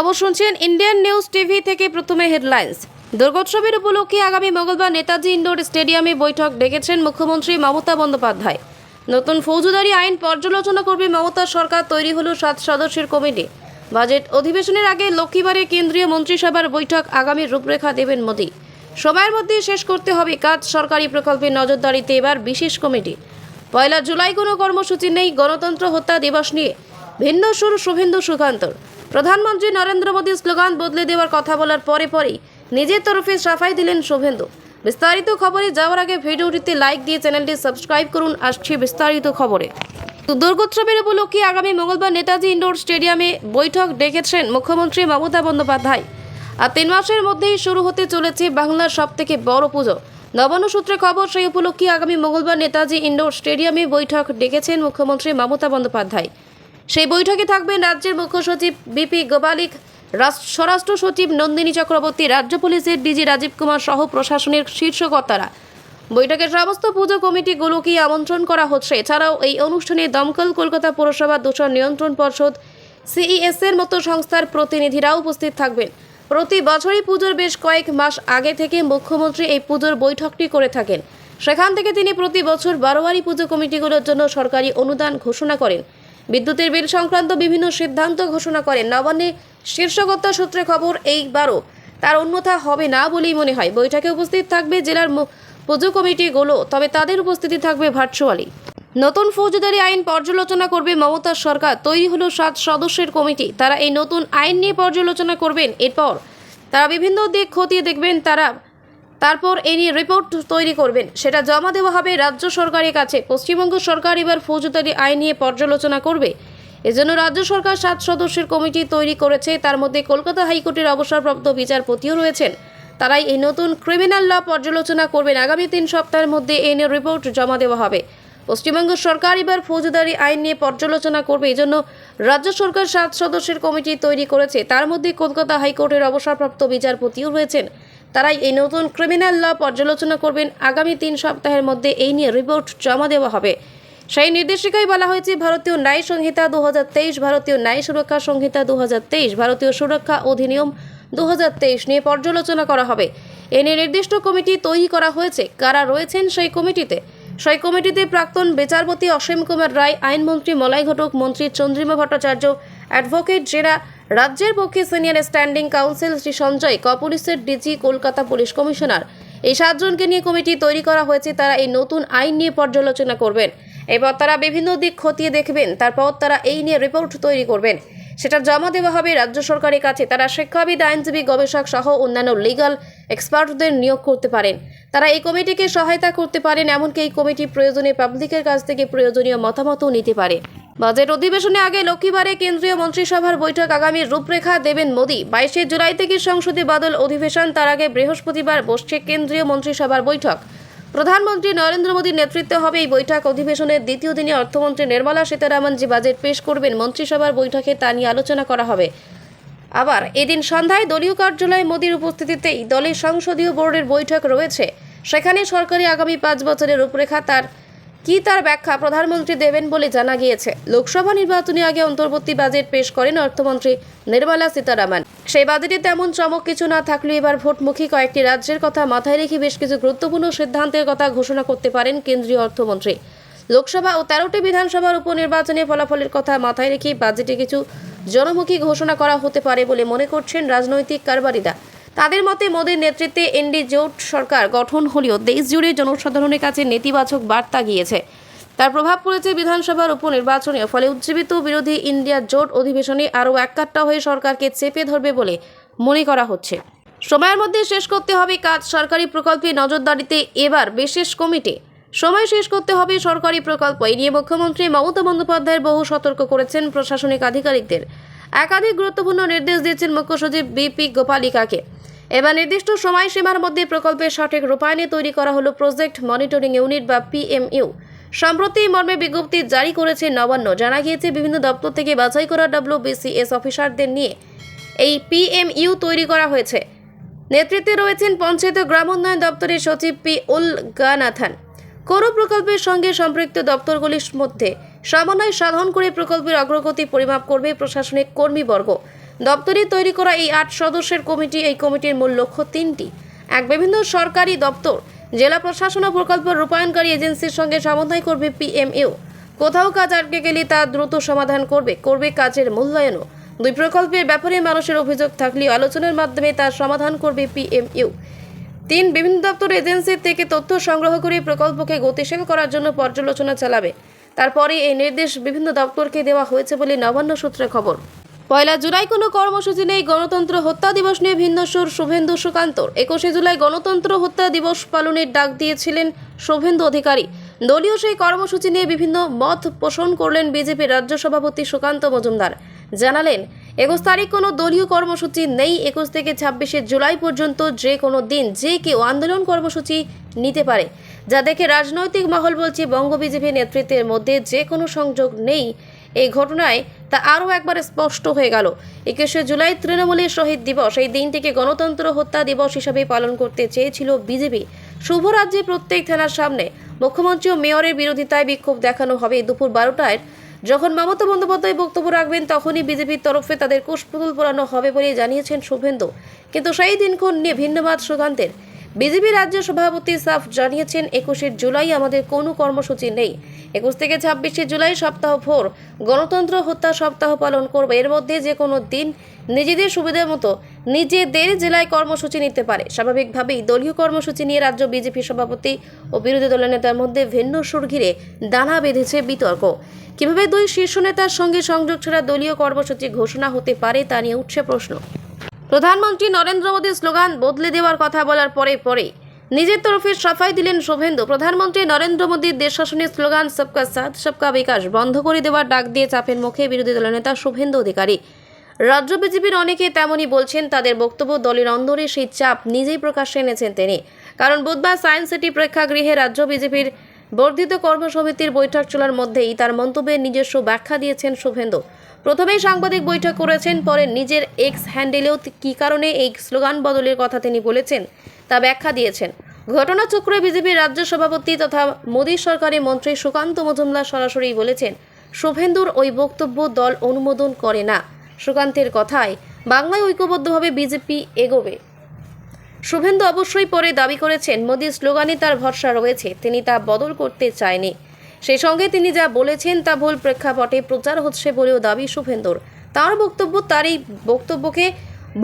খবর শুনছেন Indian news TV থেকে প্রথমে হেডলাইন্স। দুর্গোৎসবের উপলক্ষে আগামী মঙ্গলবার নেতাজি ইন্ডোর স্টেডিয়ামে বৈঠক ডেকেছেন মুখ্যমন্ত্রী মমতা বন্দ্যোপাধ্যায়। নতুন ফৌজদারি আইন পর্যালোচনা করবে মমতা সরকার, তৈরি হল সাত সদস্যের কমিটি। বাজেট অধিবেশনের আগে লক্ষ্মীবারে কেন্দ্রীয় মন্ত্রিসভার বৈঠক আগামী রূপরেখা দেবেন মোদী। সময়ের মধ্যে শেষ করতে হবে কাজ, সরকারি প্রকল্পে নজরদারিতে এবার বিশেষ কমিটি। পয়লা জুলাই কোনো কর্মসূচি নেই, গণতন্ত্র হত্যা দিবস নিয়ে ভিন্ন সুর শুভেন্দু সুকান্তর প্রধানমন্ত্রী নরেন্দ্র মোদী স্লোগান বদলে দেওয়ার কথা বলার পরে পরেই নিজের তরফে সাফাই দিলেন শুভেন্দু। বিস্তারিত খবরে যাওয়ার আগে ভিডিওটিতে লাইক দিয়ে চ্যানেলটি সাবস্ক্রাইব করুন, আসছে বিস্তারিত খবরে। দুর্গোৎসবের উপলক্ষে আগামী মঙ্গলবার নেতাজি ইন্ডোর স্টেডিয়ামে বৈঠক ডেকেছেন মুখ্যমন্ত্রী মমতা বন্দ্যোপাধ্যায়। আর তিন মাসের মধ্যেই শুরু হতে চলেছে বাংলার সব থেকে বড় পুজো। নবান্ন সূত্রে খবর, সেই উপলক্ষে আগামী মঙ্গলবার নেতাজি ইন্ডোর স্টেডিয়ামে বৈঠক ডেকেছেন মুখ্যমন্ত্রী মমতা বন্দ্যোপাধ্যায়। সেই বৈঠকে থাকবেন রাজ্যের মুখ্য সচিব বিপি গোপালিক রাস- স্বরাষ্ট্র সচিব নন্দিনী চক্রবর্তী, রাজ্য পুলিশের ডিজি রাজীব কুমার সহ প্রশাসনের শীর্ষ কর্তারা। বৈঠকে সমস্ত পুজো কমিটিগুলোকে আমন্ত্রণ করা হচ্ছে। এছাড়াও এই অনুষ্ঠানে দমকল কলকাতা পৌরসভা দূষণ নিয়ন্ত্রণ পর্ষদ সিইএস এর মতো সংস্থার প্রতিনিধিরাও উপস্থিত থাকবেন। প্রতি বছরই পুজোর বেশ কয়েক মাস আগে থেকে মুখ্যমন্ত্রী এই পুজোর বৈঠকটি করে থাকেন। সেখান থেকে তিনি প্রতি বছর বারোয়ারি পুজো কমিটিগুলোর জন্য সরকারি অনুদান ঘোষণা করেন। বিদ্যুতের বিল সংক্রান্ত বিভিন্ন সিদ্ধান্ত ঘোষণা করেন নবান্নে শীর্ষকর্তা সূত্রে খবর এইবারও তার অন্যথা হবে না বলেই মনে হয়। বৈঠকে উপস্থিত থাকবে জেলার পুজো কমিটিগুলো তবে তাদের উপস্থিতি থাকবে ভার্চুয়ালি। নতুন ফৌজদারি আইন পর্যালোচনা করবে মমতার সরকার, তৈরি হলো সাত সদস্যের কমিটি। তারা এই নতুন আইন নিয়ে পর্যালোচনা করবেন। এরপর তারা বিভিন্ন দিক খতিয়ে দেখবেন তারা তারপর এ নিয়ে রিপোর্ট তৈরি করবেন। সেটা জমা দেওয়া হবে রাজ্য সরকারের কাছে। পশ্চিমবঙ্গ সরকার এবার ফৌজদারি আইন নিয়ে পর্যালোচনা করবে। এজন্য রাজ্য সরকার সাত সদস্যের কমিটি তৈরি করেছে। তার মধ্যে কলকাতা হাইকোর্টের অবসরপ্রাপ্ত বিচারপতিও রয়েছেন। তারাই এই নতুন ক্রিমিনাল ল পর্যালোচনা করবেন। আগামী তিন সপ্তাহের মধ্যে এ নিয়ে রিপোর্ট জমা দেওয়া হবে। পশ্চিমবঙ্গ সরকার এবার ফৌজদারি আইন নিয়ে পর্যালোচনা করবে। এজন্য রাজ্য সরকার সাত সদস্যের কমিটি তৈরি করেছে। তার মধ্যে কলকাতা হাইকোর্টের অবসরপ্রাপ্ত বিচারপতিও রয়েছেন। তারাই এই নতুন ক্রিমিনাল ল পর্যালোচনা করবেন আগামী তিন সপ্তাহের মধ্যে এই নিয়ে রিপোর্ট জমা দেওয়া হবে। সেই নির্দেশিকায় বলা হয়েছে, ভারতীয় ন্যায় সংহিতা দু হাজার তেইশ, ভারতীয় ন্যায় সুরক্ষা সংহিতা দু হাজার তেইশ, ভারতীয় সুরক্ষা অধিনিয়ম দু হাজার তেইশ নিয়ে পর্যালোচনা করা হবে। এ নিয়ে নির্দিষ্ট কমিটি তৈরি করা হয়েছে। কারা রয়েছেন সেই কমিটিতে? সেই কমিটিতে প্রাক্তন বিচারপতি অসীম কুমার রায়, আইনমন্ত্রী মলাই ঘটক, মন্ত্রী চন্দ্রিমা ভট্টাচার্য অ্যাডভোকেট জেরা রাজ্যের পক্ষে senior standing counsel Shri Sanjay ক পুলিশের ডিজি কলকাতা পুলিশ কমিশনার। এই সাতজনকে নিয়ে কমিটি তৈরি করা হয়েছে, তারা এই নতুন আইন নিয়ে পর্যালোচনা করবেন। এবার তারা বিভিন্ন দিক খতিয়ে দেখবেন, তারপর তারা এই নিয়ে রিপোর্ট তৈরি করবেন। সেটা জমা দেওয়া হবে রাজ্য সরকারের কাছে। তারা শিক্ষাবিদ, আইনজীবী, গবেষক সহ অন্যান্য লিগাল এক্সপার্টদের নিয়োগ করতে পারেন। তারা এই কমিটিকে সহায়তা করতে পারেন, এমনকি এই কমিটি প্রয়োজনে পাবলিকের কাছ থেকে প্রয়োজনীয় মতামতও নিতে পারে। বাজেট অধিবেশনে আগে লক্ষ্মীবারে কেন্দ্রীয় মন্ত্রিসভার বৈঠক আগামী রূপরেখা দেবেন মোদী। বাইশে জুলাই থেকে সংসদে বাদল অধিবেশন, তার আগে বৃহস্পতিবার বসছে কেন্দ্রীয় মন্ত্রিসভার বৈঠক। প্রধানমন্ত্রী নরেন্দ্র মোদীর নেতৃত্বে হবে এই বৈঠক। অধিবেশনের দ্বিতীয় দিনে অর্থমন্ত্রী নির্মলা সীতারামন যে বাজেট পেশ করবেন মন্ত্রিসভার বৈঠকে, তা নিয়ে আলোচনা করা হবে। আবার এদিন সন্ধ্যায় দলীয় কার্যালয়ে মোদীর উপস্থিতিতেই দলের সংসদীয় বোর্ডের বৈঠক রয়েছে। সেখানে সরকারি আগামী পাঁচ বছরের রূপরেখা, তার কি তার ব্যাখ্যা প্রধানমন্ত্রী দেবেন বলে জানা গিয়েছে। লোকসভা নির্বাচনে আগে অন্তর্বর্তী বাজেট পেশ করেন অর্থমন্ত্রী নির্মলা সীতারামন। সেই বাজেটে তেমন চমক কিছু না থাকলেও এবার ভোটমুখী কয়েকটি রাজ্যের কথা মাথায় রেখে বেশ কিছু গুরুত্বপূর্ণ সিদ্ধান্তের কথা ঘোষণা করতে পারেন কেন্দ্রীয় অর্থমন্ত্রী। লোকসভা ও তেরোটি বিধানসভার উপনির্বাচনে ফলাফলের কথা মাথায় রেখে বাজেটে কিছু জনমুখী ঘোষণা করা হতে পারে বলে মনে করছেন রাজনৈতিক কারবারিরা। তাদের মতে, মোদীর নেতৃত্বে এনডি জোট সরকার গঠন হলেও দেশ জুড়ে জনসাধারণের কাছে নেতিবাচক বার্তা গিয়েছে। তার প্রভাব পড়েছে বিধানসভার উপনির্বাচনে ফলে উজ্জীবিত বিরোধী ইন্ডিয়া জোট অধিবেশনে আরও এককাট্টা হয়ে সরকারকে চেপে ধরবে বলে মনে করা হচ্ছে। সময়ের মধ্যে শেষ করতে হবে কাজ, সরকারি প্রকল্পে নজরদারিতে এবার বিশেষ কমিটি। সময় শেষ করতে হবে সরকারি প্রকল্প এই নিয়ে মুখ্যমন্ত্রী মমতা বন্দ্যোপাধ্যায়ের বহু সতর্ক করেছেন প্রশাসনিক আধিকারিকদের। একাধিক গুরুত্বপূর্ণ নির্দেশ দিয়েছেন মুখ্য সচিব বিপি গোপালিকাকে। এবার নির্দিষ্ট সময়সীমার মধ্যে প্রকল্পের সঠিক রূপায়ণে তৈরি করা হলো প্রজেক্ট মনিটরিং ইউনিট বা পিএমইউ। সম্প্রতি মর্মে বিজ্ঞপ্তি জারি করেছে নবান্ন। জানা গিয়েছে বিভিন্ন দপ্তর থেকে বাছাই করা ডব্লিউবিসিএস অফিসারদের নিয়ে এই পিএমইউ তৈরি করা হয়েছে। নেতৃত্বে রয়েছেন পঞ্চায়েত গ্রাম উন্নয়ন দপ্তরের সচিব পি উল গানাথান। কোন প্রকল্পের সঙ্গে সম্পৃক্ত দপ্তরগুলির মধ্যে সমন্বয় সাধন করে প্রকল্পের অগ্রগতি পরিমাপ করবে প্রশাসনিক কর্মীবর্গ। দপ্তরে তৈরি করা এই আট সদস্যের কমিটি, এই কমিটির মূল লক্ষ্য তিনটি। এক, বিভিন্ন সরকারি দপ্তর, জেলা প্রশাসন ও প্রকল্প রূপায়ণকারী এজেন্সির সঙ্গে সমন্বয় করবে পিএমইউ। কোথাও কাজ আটকে গেলে তা দ্রুত সমাধান করবে করবে কাজের মূল্যায়নও। দুই প্রকল্পের ব্যাপারে মানুষের অভিযোগ থাকলেও আলোচনার মাধ্যমে তার সমাধান করবে পিএমইউ। তিন, বিভিন্ন দপ্তর এজেন্সির থেকে তথ্য সংগ্রহ করে প্রকল্পকে গতিশীল করার জন্য পর্যালোচনা চালাবে। তারপরে এই নির্দেশ বিভিন্ন দপ্তরকে দেওয়া হয়েছে বলে নবান্ন সূত্রে খবর। পয়লা জুলাই কোনো কর্মসূচি নেই, গণতন্ত্র হত্যা দিবস নিয়ে ভিন্ন সুর শুভেন্দু সুকান্তর। একুশে জুলাই গণতন্ত্র হত্যা দিবস পালনের ডাক দিয়েছিলেন শুভেন্দু অধিকারী। দলীয় সেই কর্মসূচি নিয়ে বিভিন্ন মত পোষণ করলেন বিজেপির রাজ্য সভাপতি সুকান্ত মজুমদার। জানালেন, একুশ তারিখ কোনো দলীয় কর্মসূচি নেই, একুশ থেকে ছাব্বিশে জুলাই পর্যন্ত যে কোনো দিন যে কেউ আন্দোলন কর্মসূচি নিতে পারে। যা দেখে রাজনৈতিক মহল বলছে বঙ্গ বিজেপি নেতৃত্বের মধ্যে যে কোনো সংযোগ নেই। এই ঘটনায় তা আরও একবার স্পষ্ট হয়ে গেল। একুশে জুলাই তৃণমূলের শহীদ দিবস। এই দিনটিকে গণতন্ত্র হত্যা দিবস হিসাবে পালন করতে চেয়েছিল বিজেপি। শুভ রাজ্যে প্রত্যেক থানার সামনে মুখ্যমন্ত্রী ও মেয়রের বিরোধিতায় বিক্ষোভ দেখানো হবে। দুপুর বারোটায় যখন মমতা বন্দ্যোপাধ্যায় বক্তব্য রাখবেন, তখনই বিজেপির তরফে তাদের কুশপুতুল পোড়ানো হবে বলে জানিয়েছেন শুভেন্দু। কিন্তু সেই দিনক্ষণ নিয়ে ভিন্নবাদ সুকান্তের বিজেপি রাজ্য সভাপতি সাফ জানিয়েছেন, একুশে জুলাই আমাদের কোনো কর্মসূচি নেই। একুশ থেকে ছাব্বিশে জুলাই সপ্তাহ ভোর গণতন্ত্র হত্যা সপ্তাহ পালন করবে। এর মধ্যে যে কোনো দিন নিজেদের সুবিধা মতো নিজেদের জেলায় কর্মসূচি নিতে পারে। স্বাভাবিকভাবেই দলীয় কর্মসূচি নিয়ে রাজ্য বিজেপি সভাপতি ও বিরোধী দলের নেতার মধ্যে ভিন্ন সুর ঘিরে দানা বেঁধেছে বিতর্ক। কীভাবে দুই শীর্ষ নেতার সঙ্গে সংযোগ ছাড়া দলীয় কর্মসূচি ঘোষণা হতে পারে তা নিয়ে উঠছে প্রশ্ন। প্রধানমন্ত্রী নরেন্দ্র মোদীর স্লোগান, বদলে দেওয়ার কথা বলার পরে পরে। নিজের তরফে সাফাই দিলেন শুভেন্দু। প্রধানমন্ত্রী নরেন্দ্র মোদীর দেশ শাসনের স্লোগান, সবকা সাথ, সবকা বিকাশ। বন্ধ করে দেওয়ার ডাক দিয়ে চাপের মুখে বিরোধী দলের নেতা শুভেন্দু অধিকারী। রাজ্য বিজেপির অনেকে তেমনই বলছেন, তাদের বক্তব্য দলের অন্দরে সেই চাপ নিজেই প্রকাশ্যে এনেছেন তিনি। কারণ বুধবার সায়েন্স সিটি প্রেক্ষাগৃহে রাজ্য বিজেপির বর্ধিত কর্মসমিতির বৈঠক চলার মধ্যেই তার মন্তব্যের নিজস্ব ব্যাখ্যা দিয়েছেন শুভেন্দু। প্রথমেই সাংবাদিক বৈঠক করেছেন, পরে নিজের এক্স হ্যান্ডেলেও কী কারণে এই স্লোগান বদলের কথা তিনি বলেছেন তা ব্যাখ্যা দিয়েছেন। ঘটনাচক্রে বিজেপির রাজ্য সভাপতি তথা মোদী সরকারের মন্ত্রী সুকান্ত মজুমদার সরাসরি বলেছেন, শুভেন্দুর ওই বক্তব্য দল অনুমোদন করে না। সুকান্তের কথায়, বাংলায় ঐক্যবদ্ধভাবে বিজেপি এগোবে। শুভেন্দু অবশ্যই পরে দাবি করেছেন, মোদীর স্লোগানে তার ভরসা রয়েছে, তিনি তা বদল করতে চায়নি। সেই সঙ্গে তিনি যা বলেছেন তা ভুল প্রেক্ষাপটে প্রচার হচ্ছে বলেও দাবি শুভেন্দুর। তার বক্তব্য, তার এই বক্তব্যকে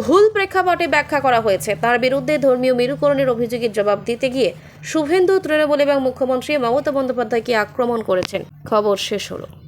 ভুল প্রেক্ষাপটে ব্যাখ্যা করা হয়েছে। তার বিরুদ্ধে ধর্মীয় মেরুকরণের অভিযোগের জবাব দিতে গিয়ে শুভেন্দু, তৃণমূল এবং মুখ্যমন্ত্রী মমতা বন্দ্যোপাধ্যায়কে আক্রমণ করেছেন। খবর শেষ হলো।